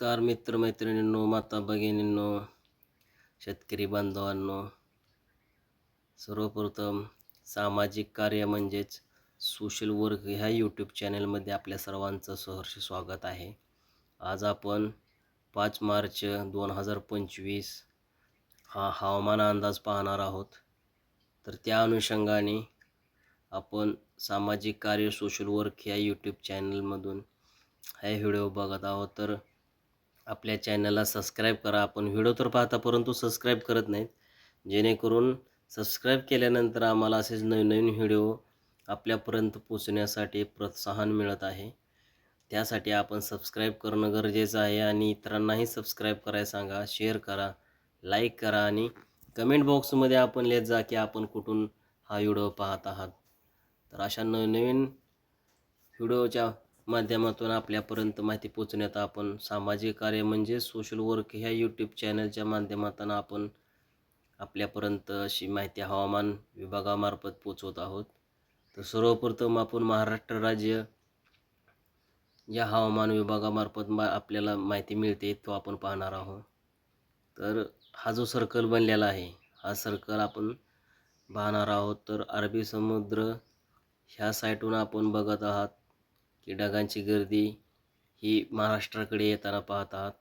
नमस्कार मित्रमैत्रिणींनो माता भगिनींनो शेतकरी बांधवांनो. सर्वप्रथम सामाजिक कार्य म्हणजेच सोशल वर्क ह्या यूट्यूब चॅनलमध्ये आपल्या सर्वांचं सहर्ष स्वागत आहे. आज आपण पाच मार्च दोन हजार पंचवीस हा हवामान अंदाज पाहणार आहोत. तर त्या अनुषंगाने आपण सामाजिक कार्य सोशल वर्क ह्या यूट्यूब चॅनलमधून हे व्हिडिओ बघत आहोत. तर आपल्या चॅनलला सबस्क्राईब करा. आपण व्हिडिओ तर पाहता परंतु सबस्क्राईब करत नाहीत. जेणेकरून सबस्क्राईब केल्यानंतर आम्हाला असेच नवीन नवीन व्हिडिओ आपल्यापर्यंत पोचण्यासाठी प्रोत्साहन मिळत आहे. त्यासाठी आपण सबस्क्राईब करणं गरजेचं आहे आणि इतरांनाही सबस्क्राईब करायला सांगा शेअर करा लाईक करा आणि कमेंट बॉक्समध्ये आपण लिहित जा की आपण कुठून हा व्हिडिओ पाहत आहात. तर अशा नवनवीन व्हिडिओच्या माध्यमातून आपल्यापर्यंत माहिती पोचण्यात आपण सामाजिक कार्य म्हणजे सोशल वर्क ह्या यूट्यूब चॅनलच्या माध्यमातून आपण आपल्यापर्यंत अशी माहिती हवामान विभागामार्फत पोचवत आहोत. तर सर्वप्रथम आपण महाराष्ट्र राज्य या हवामान विभागामार्फत मा आपल्याला माहिती मिळते तो आपण पाहणार आहोत. तर हा जो सर्कल बनलेला आहे हा सर्कल आपण पाहणार आहोत. तर अरबी समुद्र ह्या साईटून आपण बघत आहात. की ढगांची गर्दी ही महाराष्ट्राकडे येताना पाहत आहात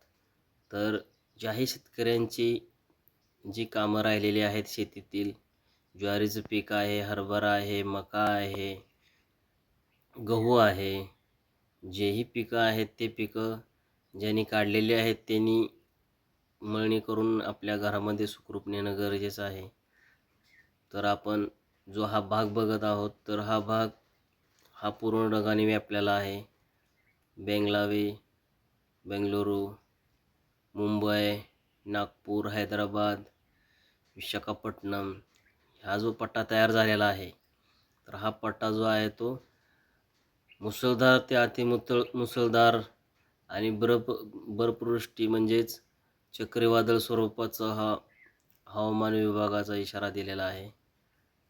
तर ज्याही शेतकऱ्यांची जी कामं राहिलेली आहेत शेतीतील ज्वारीचं पीक आहे हरभरा आहे मका आहे गहू आहे जेही पिकं आहेत ते पिकं ज्यांनी काढलेली आहेत त्यांनी मळणी करून आपल्या घरामध्ये सुखरूप नेणं गरजेचं आहे. तर आपण जो हा भाग बघत आहोत तर हा भाग हा पूर्ण ढगाने व्यापलेला आहे. बेंगलावी बेंगलुरू मुंबई नागपूर हैदराबाद विशाखापट्टणम हा जो पट्टा तयार झालेला आहे. तर हा पट्टा जो आहे तो मुसळधार ते अतिमुसळ मुसळधार आणि बर्फ बर्फवृष्टी म्हणजेच चक्रीवादळ स्वरूपाचा हा हवामान विभागाचा इशारा दिलेला आहे.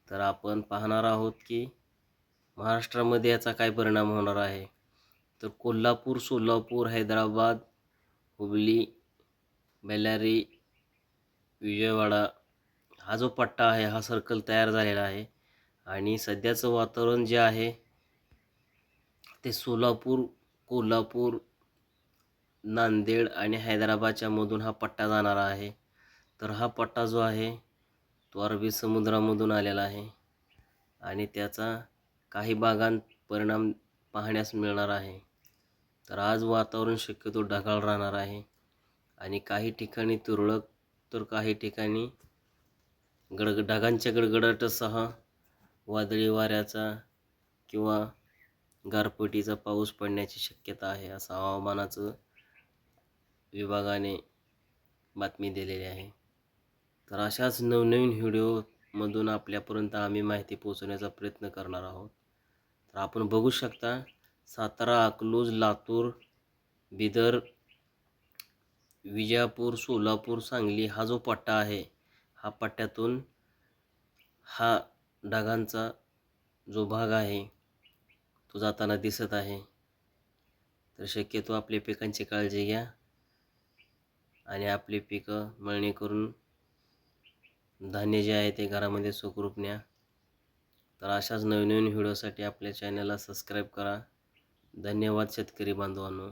तर आपण पाहणार आहोत की महाराष्ट्रामध्ये याचा काय परिणाम होणार आहे? तर कोल्हापूर सोलापूर हैदराबाद हुबली बेलारी विजयवाडा हा जो पट्टा आहे हा सर्कल तयार झालेला आहे. आणि सध्याचं वातावरण जे आहे ते सोलापूर कोल्हापूर नांदेड आणि हैदराबादच्या मधून हा पट्टा जाणारा आहे. तर हा पट्टा जो आहे तो अरबी समुद्रामधून आलेला आहे. आणि त्याचा काही भागांत परिणाम पाहण्यास मिळणार आहे. तर आज वातावरण शक्यतो ढगाळ राहणार आहे. आणि काही ठिकाणी तुरळक तर काही ठिकाणी गडग ढगांच्या गडगडाटासह वादळी वाऱ्याचा किंवा गारपिटीचा पाऊस पडण्याची शक्यता आहे असं हवामानाचं विभागाने बातमी दिलेली आहे. तर अशाच नवनवीन व्हिडिओ मधून आपल्यापर्यंत आम्ही माहिती पोहोचवण्याचा प्रयत्न करणार आहोत. तर आपण बघू शकता सातारा अकलूज लातूर बिदर विजापूर सोलापूर सांगली हा जो पट्टा आहे हा पट्ट्यातून हा ढगांचा जो भाग आहे तो जाताना दिसत आहे. तर शक्यतो आपल्या पिकांची काळजी घ्या आणि आपली पिकं मळणी करून धान्य जे आहे ते घरामध्ये सुखरूप न्या तर अशाच नवीन नवीन व्हिडिओसाठी आपल्या चॅनलला सबस्क्राईब करा. धन्यवाद शेतकरी बांधवांनो.